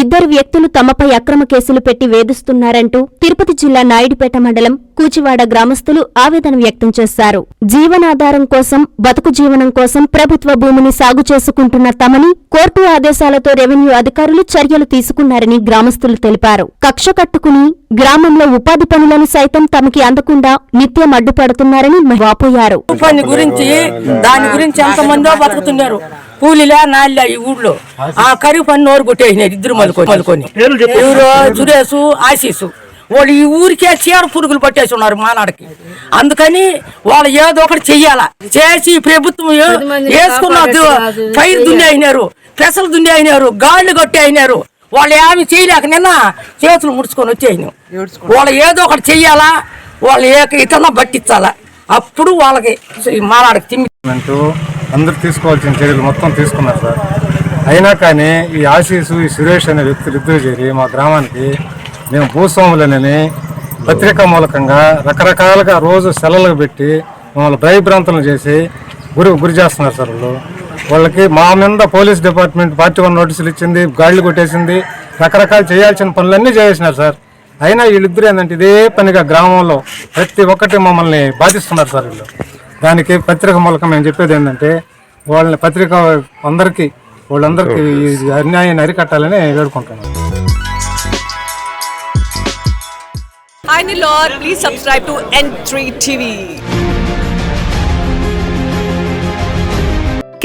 ఇద్దరు వ్యక్తులు తమపై అక్రమ కేసులు పెట్టి వేధిస్తున్నారంటూ తిరుపతి జిల్లా నాయుడుపేట మండలం కూచివాడ గ్రామస్తులు ఆవేదన వ్యక్తం చేశారు. జీవనాధారం కోసం బతుకు జీవనం కోసం ప్రభుత్వ భూమిని సాగు చేసుకుంటున్న తమని కోర్టు ఆదేశాలతో రెవెన్యూ అధికారులు చర్యలు తీసుకున్నారని గ్రామస్తులు తెలిపారు. కక్ష కట్టుకుని గ్రామంలో ఉపాధి పనులను సైతం తమకి అందకుండా నిత్యం అడ్డుపడుతున్నారని వాపోయారు. గురించి దాని గురించి ఎంతమందో బతుకుతున్నారు. కూలిలా నాలిలా ఈ ఊళ్ళో. ఆ కరువు పని నోరు కొట్టేసినారు ఇద్దరు మలుకొని మలుకొని ఎవరు సురేష్ ఆశీసు వాళ్ళు ఈ ఊరికే చీడ పురుగులు పట్టేసి ఉన్నారు మానాడికి. అందుకని వాళ్ళు ఏదో ఒకటి చెయ్యాలా. చేసి ప్రభుత్వం వేసుకున్న పైరు దున్ని అయినారు పెసలు దున్ని అయినారు గాళ్ళు కొట్టి అయినారు. వాళ్ళు ఏమి చేయలేక నిన్న చేతులు ముడుచుకొని వచ్చేసినాం. వాళ్ళు ఏదో ఒకటి చెయ్యాలా వాళ్ళు ఏ ఇతన పట్టించాలా. అప్పుడు వాళ్ళకి మానాడికి తిమ్మి అందరూ తీసుకోవాల్సిన చర్యలు మొత్తం తీసుకున్నారు సార్. అయినా కానీ ఈ ఆశీసు ఈ సురేష్ అనే వ్యక్తులు ఇద్దరు చేరి మా గ్రామానికి మేము భూస్వాములనని పత్రికా మూలకంగా రకరకాలుగా రోజు సెలవులు పెట్టి మమ్మల్ని భయభ్రాంతులు చేసి గురి గురి చేస్తున్నారు సార్ వాళ్ళు. వాళ్ళకి మా మీద పోలీస్ డిపార్ట్మెంట్ పార్టీ వన్ నోటీసులు ఇచ్చింది గాళ్ళు కొట్టేసింది రకరకాలు చేయాల్సిన పనులన్నీ చేసేసినారు సార్. అయినా వీళ్ళిద్దరు ఏంటంటే ఇదే పనిగా గ్రామంలో ప్రతి ఒక్కటి మమ్మల్ని బాధిస్తున్నారు సార్ వీళ్ళు. దానికి పత్రిక మూలకం మేము చెప్పేది ఏంటంటే వాళ్ళని పత్రిక అందరికీ వాళ్ళందరికీ ఈ అన్యాయాన్ని అరికట్టాలని వేడుకుంటున్నాం. Hi Nilor, please subscribe to N3 TV.